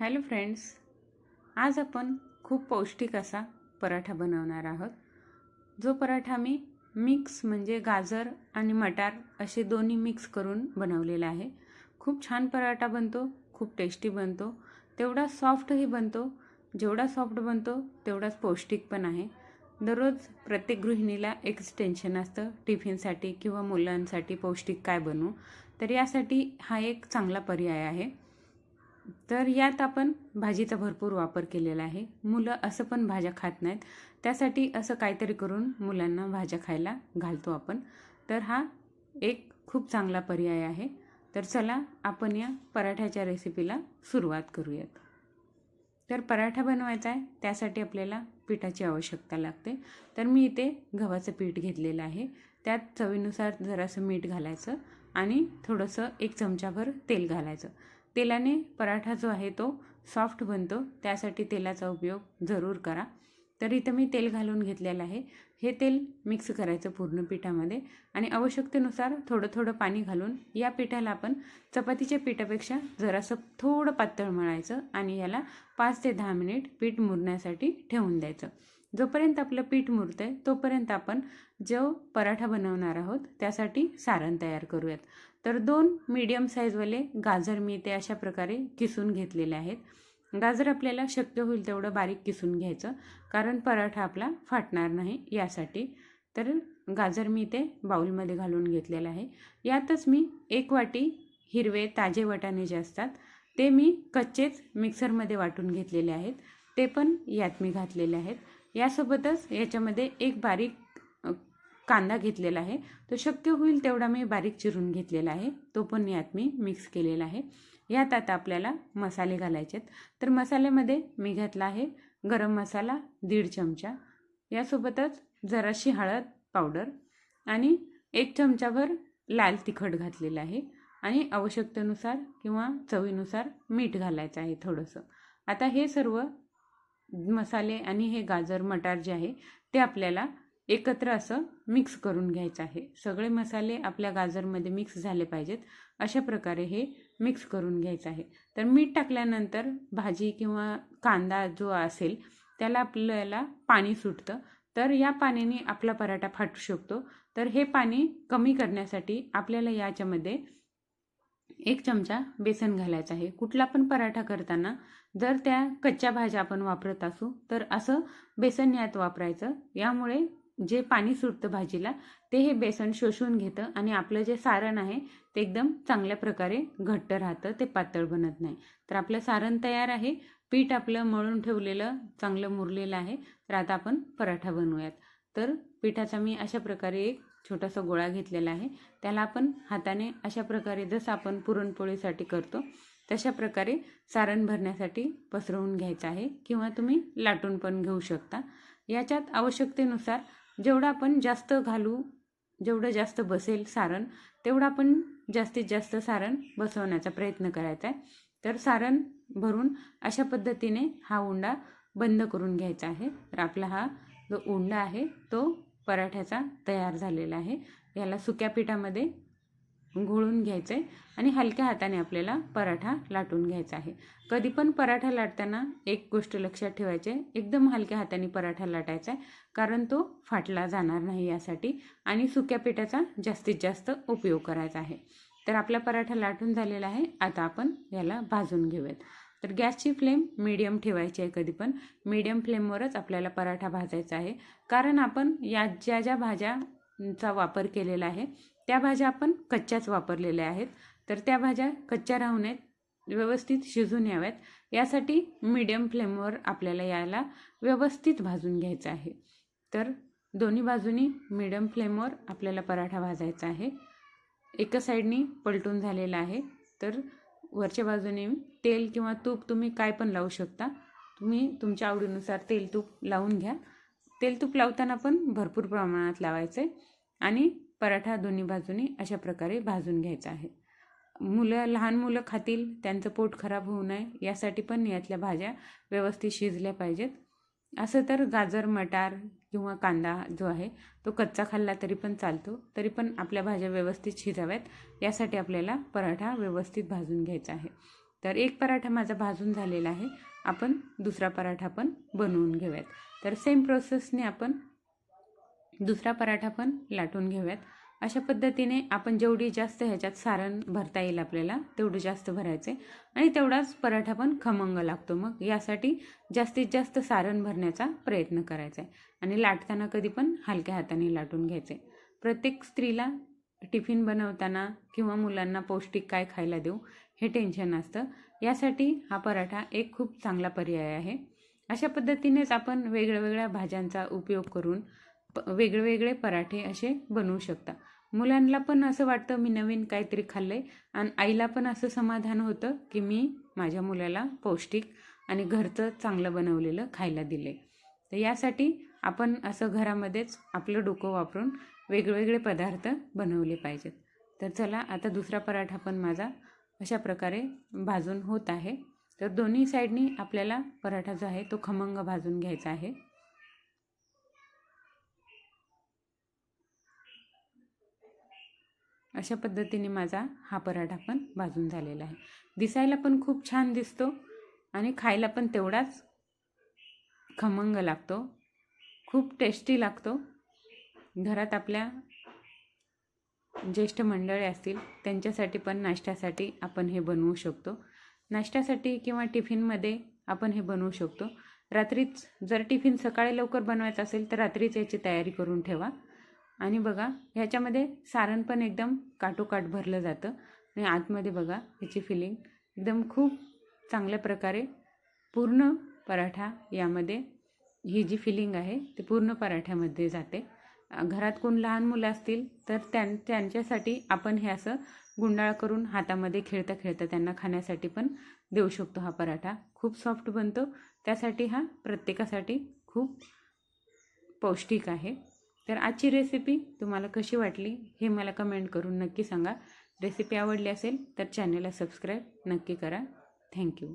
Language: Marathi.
हॅलो फ्रेंड्स आज आपण खूप पौष्टिक असा पराठा बनवणार आहोत. जो पराठा मी मिक्स म्हणजे गाजर आणि मटार असे दोन्ही मिक्स करून बनवलेला आहे. खूप छान पराठा बनतो खूप टेस्टी बनतो तेवढा सॉफ्टही बनतो जेवढा सॉफ्ट बनतो तेवढाच पौष्टिक पण आहे. दररोज प्रत्येक गृहिणीला एकच टेन्शन असतं टिफिनसाठी किंवा मुलांसाठी पौष्टिक काय बनवू? तर यासाठी हा एक चांगला पर्याय आहे. तर यात आपण भाजीचा भरपूर वापर केलेला आहे. मुलं असं पण भाज्या खात नाहीत. त्यासाठी असं काहीतरी करून मुलांना भाज्या खायला घालतो आपण. तर हा एक खूप चांगला पर्याय आहे. तर चला आपण या पराठ्याच्या रेसिपीला सुरुवात करूयात. तर पराठा बनवायचा आहे. त्यासाठी आपल्याला पिठाची आवश्यकता लागते. तर मी इथे गव्हाचं पीठ घेतलेलं आहे. त्यात चवीनुसार जरासं मीठ घालायचं आणि थोडंसं एक चमचाभर तेल घालायचं. तेलाने पराठा जो आहे तो सॉफ्ट बनतो. त्यासाठी तेलाचा उपयोग जरूर करा. तर इथं मी तेल घालून घेतलेलं आहे. हे तेल मिक्स करायचं पूर्ण पिठामध्ये आणि आवश्यकतेनुसार थोडं थोडं पाणी घालून या पिठाला आपण चपातीच्या पिठापेक्षा जरासं थोडं पातळ मळायचं आणि याला पाच ते दहा मिनिट पीठ मुरण्यासाठी ठेवून द्यायचं. जोपर्यंत आपलं पीठ मुरतं आहे तोपर्यंत आपण जो पराठा बनवणार आहोत त्यासाठी सारण तयार करूयात. तर दोन मीडियम साईजवाले गाजर मी ते अशा प्रकारे किसून घेतलेले आहेत. गाजर आपल्याला शक्य होईल तेवढं बारीक किसून घ्यायचं कारण पराठा आपला फाटणार नाही यासाठी. तर गाजर मी ते बाऊलमध्ये घालून घेतलेलं आहे. यातच मी एक वाटी हिरवे ताजे वटाणे जे असतात ते मी कच्चेच मिक्सरमध्ये वाटून घेतलेले आहेत. ते पण यात मी घातलेले आहेत. यासोबतच याच्यामध्ये एक बारीक कांदा घेतलेला आहे. तो शक्य होईल तेवढा मी बारीक चिरून घेतलेला आहे. तो पण यात मी मिक्स केलेला आहे. यात आता आपल्याला मसाले घालायचे आहेत. तर मसाल्यामध्ये मी घातला आहे गरम मसाला दीड चमचा. यासोबतच जराशी हळद पावडर आणि एक चमचाभर लाल तिखट घातलेलं आहे. आणि आवश्यकतेनुसार किंवा चवीनुसार मीठ घालायचं आहे थोडंसं. आता हे सर्व मसाले आणि हे गाजर मटार जे आहे ते आपल्याला एकत्र असं मिक्स करून घ्यायचं आहे. सगळे मसाले आपल्या गाजरमध्ये मिक्स झाले पाहिजेत. अशा प्रकारे हे मिक्स करून घ्यायचं आहे. तर मीठ टाकल्यानंतर भाजी किंवा कांदा जो असेल त्याला आपल्याला पाणी सुटतं. तर या पाण्याने आपला पराठा फाटू शकतो. तर हे पाणी कमी करण्यासाठी आपल्याला याच्यामध्ये एक चमचा बेसन घालायचं आहे. कुठला पण पराठा करताना जर त्या कच्च्या भाज्या आपण वापरत असू तर असं बेसन यात वापरायचं. यामुळे जे पाणी सुटतं भाजीला ते हे बेसन शोषून घेतं आणि आपलं जे सारण आहे ते एकदम चांगल्या प्रकारे घट्ट राहतं ते पातळ बनत नाही. तर आपलं सारण तयार आहे. पीठ आपलं मळून ठेवलेलं चांगलं मुरलेलं आहे. तर आता आपण पराठा बनवूयात. तर पिठाचा मी अशा प्रकारे एक छोटासा गोळा घेतलेला आहे. त्याला आपण हाताने अशा प्रकारे जसं आपण पुरणपोळीसाठी करतो तशा प्रकारे सारण भरण्यासाठी पसरवून घ्यायचं आहे किंवा तुम्ही लाटून पण घेऊ शकता. याच्यात आवश्यकतेनुसार जेवढं आपण जास्त घालू जेवढं जास्त बसेल सारण तेवढं आपण जास्तीत जास्त सारण बसवण्याचा प्रयत्न करायचा आहे. तर सारण भरून अशा पद्धतीने हा उंडा बंद करून घ्यायचा आहे. तर आपला हा जो उंडा आहे तो पराठ्याचा तयार झालेला आहे. याला सुक्या पिठामध्ये घोळून घ्यायचं आहे आणि हलक्या हाताने आपल्याला पराठा लाटून घ्यायचा आहे. कधी पण पराठा लाटताना एक गोष्ट लक्षात ठेवायची आहे. एकदम हलक्या हाताने पराठा लाटायचा आहे कारण तो फाटला जाणार नाही यासाठी आणि सुक्या पिठाचा जास्तीत जास्त उपयोग करायचा आहे. तर आपला पराठा लाटून झालेला आहे. आता आपण याला भाजून घेऊयात. तर गॅसची फ्लेम मीडियम ठेवायची आहे कधी पण. मीडियम फ्लेमवरच आपल्याला पराठा भाजायचा आहे. कारण आपण या ज्या ज्या भाज्याचा वापर केलेला आहे त्या भाज्या आपण कच्च्याच वापरलेल्या आहेत. तर त्या भाज्या कच्च्या राहू नयेत व्यवस्थित शिजून याव्यात. यासाठी मीडियम फ्लेमवर आपल्याला याला व्यवस्थित भाजून घ्यायचं आहे. तर दोन्ही बाजूनी मीडियम फ्लेमवर आपल्याला पराठा भाजायचा आहे. एका साईडनी पलटून झालेला आहे. तर वरच्या बाजूने तेल किंवा तूप तुम्ही काय पण लावू शकता. तुम्ही तुमच्या आवडीनुसार तेल तूप लावून घ्या. तेल तूप लावताना पण भरपूर प्रमाणात लावायचं आहे आणि पराठा दोन्ही बाजूनी अशा प्रकारे भाजून घ्यायचा आहे. मुलं लहान मुलं खातील त्यांचं पोट खराब होऊ नये यासाठी पण यातल्या भाज्या व्यवस्थित शिजल्या पाहिजेत. असं तर गाजर मटार किंवा कांदा जो आहे तो कच्चा खाल्ला तरी पण चालतो. तरी पण आपल्या भाज्या व्यवस्थित शिजाव्यात. यासाठी आपल्याला पराठा व्यवस्थित भाजून घ्यायचा आहे. तर एक पराठा माझा भाजून झालेला आहे. आपण दुसरा पराठा पण बनवून घेऊयात. तर सेम प्रोसेसने आपण दुसरा पराठा पण लाटून घेऊयात. अशा पद्धतीने आपण जेवढी जास्त ह्याच्यात सारण भरता येईल आपल्याला तेवढं जास्त भरायचे. आणि तेवढाच पराठा पण खमंग लागतो मग. यासाठी जास्तीत जास्त सारण भरण्याचा प्रयत्न करायचा आहे. आणि लाटताना कधी पण हलक्या हाताने लाटून घ्यायचे. प्रत्येक स्त्रीला टिफिन बनवताना किंवा मुलांना पौष्टिक काय खायला देऊ हे टेन्शन असतं यासाठी हा पराठा एक खूप चांगला पर्याय आहे. अशा पद्धतीनेच आपण वेगळ्या वेगळ्या भाज्यांचा उपयोग करून प वेगवेगळे पराठे असे बनवू शकता. मुलांना पण असं वाटतं मी नवीन काहीतरी खाल्लं आहे आणि आईला पण असं समाधान होतं की मी माझ्या मुलाला पौष्टिक आणि घरचं चांगलं बनवलेलं खायला दिले तर यासाठी आपण असं घरामध्येच आपलं डोकं वापरून वेगवेगळे पदार्थ बनवले पाहिजेत. तर चला आता दुसरा पराठा पण माझा अशा प्रकारे भाजून होत आहे. तर दोन्ही साईडनी आपल्याला पराठा जो आहे तो खमंग भाजून घ्यायचा आहे. अशा पद्धतीने माझा हा पराठा पण भाजून झालेला आहे. दिसायला पण खूप छान दिसतो आणि खायला पण तेवढाच खमंग लागतो. खूप टेस्टी लागतो. घरात आपल्या ज्येष्ठ मंडळी असतील त्यांच्यासाठी पण नाश्त्यासाठी आपण हे बनवू शकतो. नाश्त्यासाठी किंवा टिफिनमध्ये आपण हे बनवू शकतो. रात्रीच जर टिफिन सकाळी लवकर बनवायचं असेल तर रात्रीच याची तयारी करून ठेवा. आणि बघा ह्याच्यामध्ये सारण पण एकदम काटोकाट भरलं जातं. आणि आतमध्ये बघा ह्याची फिलिंग एकदम खूप चांगल्या प्रकारे पूर्ण पराठा यामध्ये ही जी फिलिंग आहे ती पूर्ण पराठ्यामध्ये जाते. घरात कोण लहान मुलं असतील तर त्यां त्यांच्यासाठी आपण हे असं गुंडाळ करून हातामध्ये खेळता खेळता त्यांना खाण्यासाठी पण देऊ शकतो हा पराठा. खूप सॉफ्ट बनतो. त्यासाठी हा प्रत्येकासाठी खूप पौष्टिक आहे. तर आजची रेसिपी तुम्हाला कशी वाटली हे मला कमेंट करून नक्की सांगा. रेसिपी आवडली असेल तर चॅनलला सबस्क्राईब नक्की करा. थँक्यू